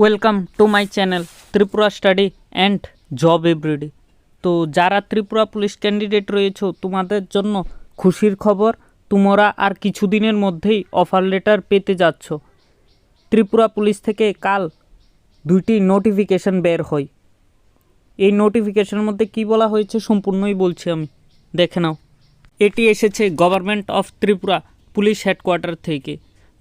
Welcome to my channel Tripura study and job everyday তো যারা Tripura police candidate রয়েছে, তোমাদের জন্য খুশির খবর, তোমরা আর কিছুদিনের মধ্যেই অফার লেটার পেতে যাচ্ছ। ত্রিপুরা পুলিশ থেকে কাল দুইটি নোটিফিকেশন বের হয়। এই নোটিফিকেশনের মধ্যে কি বলা হয়েছে সম্পূর্ণই বলছি আমি। দেখে নাও। এটি এসেছে government of Tripura police headquarter থেকে।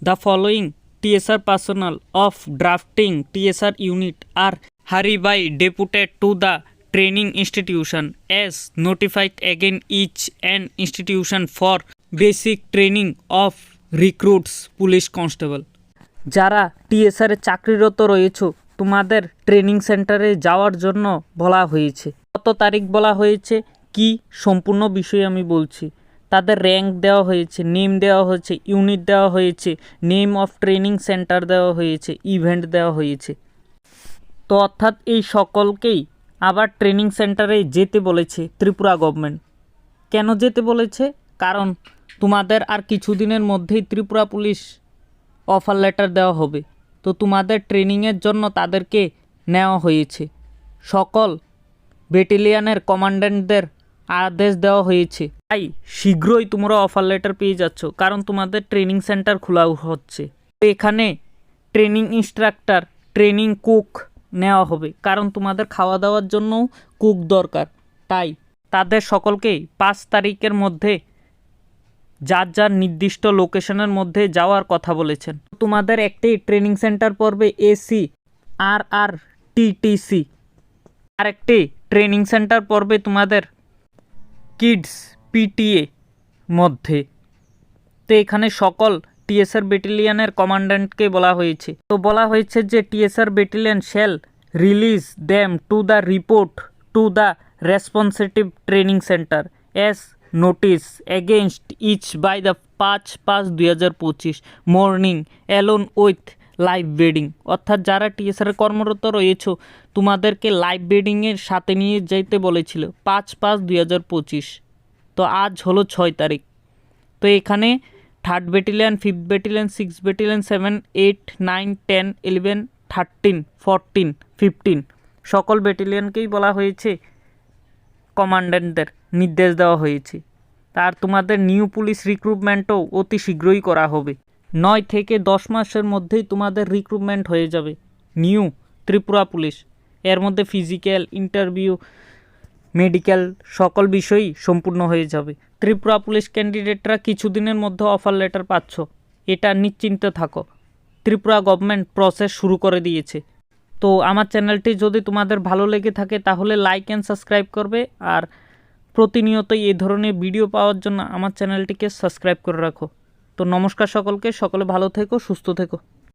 The following TSR personal of drafting, TSR unit are hereby deputed to the training institution. As, notified again each and institution for basic training of recruits, police constable. যারা টিএসআরে চাকরিরত রয়েছে, তোমাদের training সেন্টারে যাওয়ার জন্য বলা হয়েছে। কত তারিখ বলা হয়েছে? কি? সম্পূর্ণ বিষয় আমি বলছি। তাদের র্যাঙ্ক দেওয়া হয়েছে নেম দেওয়া হয়েছে ইউনিট দেওয়া হয়েছে নেম অফ ট্রেনিং সেন্টার দেওয়া হয়েছে ইভেন্ট দেওয়া হয়েছে। তো অর্থাৎ এই সকলকেই আবার ট্রেনিং সেন্টারে যেতে বলেছে ত্রিপুরা গভর্নমেন্ট কেন যেতে বলেছে? কারণ তোমাদের আর কিছুদিনের মধ্যেই ত্রিপুরা পুলিশ অফার লেটার দেওয়া হবে। তো তোমাদের ট্রেনিংয়ের জন্য তাদেরকে নেওয়া হয়েছে। সকল ব্যাটালিয়ানের কমান্ড্যান্টদের আদেশ দেওয়া হয়েছে। তাই শীঘ্রই তোমরা অফার লেটার পেয়ে যাচ্ছ, কারণ তোমাদের ট্রেনিং সেন্টার খোলা হচ্ছে। এখানে ট্রেনিং ইনস্ট্রাক্টর ট্রেনিং কুক নেওয়া হবে, কারণ তোমাদের খাওয়া দাওয়ার জন্যও কুক দরকার। তাই তাদের সকলকেই পাঁচ তারিখের মধ্যে যার যার নির্দিষ্ট লোকেশনের মধ্যে যাওয়ার কথা বলেছেন। তোমাদের একটি ট্রেনিং সেন্টার পড়বে এসি আর আর টিটিসি আরেকটি ট্রেনিং সেন্টার পড়বে তোমাদের কিডস পিটিএ মধ্যে। তো এখানে সকল টিএসআর ব্যাটালিয়নের কমান্ড্যান্টকে বলা হয়েছে। তো বলা হয়েছে যে TSR battalion shall release them to the report to the respective training centre as notice against each by the পাঁচ পাঁচ দুই হাজার পঁচিশ morning alone with live bedding অর্থাৎ যারা টিএসআর কর্মরত রয়েছে, তোমাদেরকে লাইভ বেডিংয়ের সাথে নিয়ে যেতে বলেছিল। পাঁচ পাঁচ দুই হাজার পঁচিশ। তো আজ হলো ছয় তারিখ। তো এখানে third battalion fifth battalion six battalion seven eight nine ten eleven thirteen fourteen fifteen সকল ব্যাটালিয়ানকেই বলা হয়েছে কমান্ড্যান্টদের নির্দেশ দেওয়া হয়েছে। তার তোমাদের নিউ পুলিশ রিক্রুটমেন্টও অতি শীঘ্রই করা হবে। নয় থেকে দশ মাসের মধ্যেই তোমাদের রিক্রুটমেন্ট হয়ে যাবে। নিউ ত্রিপুরা পুলিশ এর মধ্যে ফিজিক্যাল ইন্টারভিউ মেডিকেল সকল বিষয়ই সম্পূর্ণ হয়ে যাবে। ত্রিপুরা পুলিশ ক্যান্ডিডেটরা কিছুদিনের মধ্যে অফার লেটার পাচ্ছ। এটা নিশ্চিন্তে থাকো। ত্রিপুরা গভর্নমেন্ট প্রসেস শুরু করে দিয়েছে। তো আমার চ্যানেলটি যদি তোমাদের ভালো লেগে থাকে তাহলে লাইক অ্যান্ড সাবস্ক্রাইব করবে। আর প্রতিনিয়ত এই ধরনের ভিডিও পাওয়ার জন্য আমার চ্যানেলটিকে সাবস্ক্রাইব করে রাখো। তো নমস্কার সকলকে, সকলে ভালো থেকো, সুস্থ থেকো।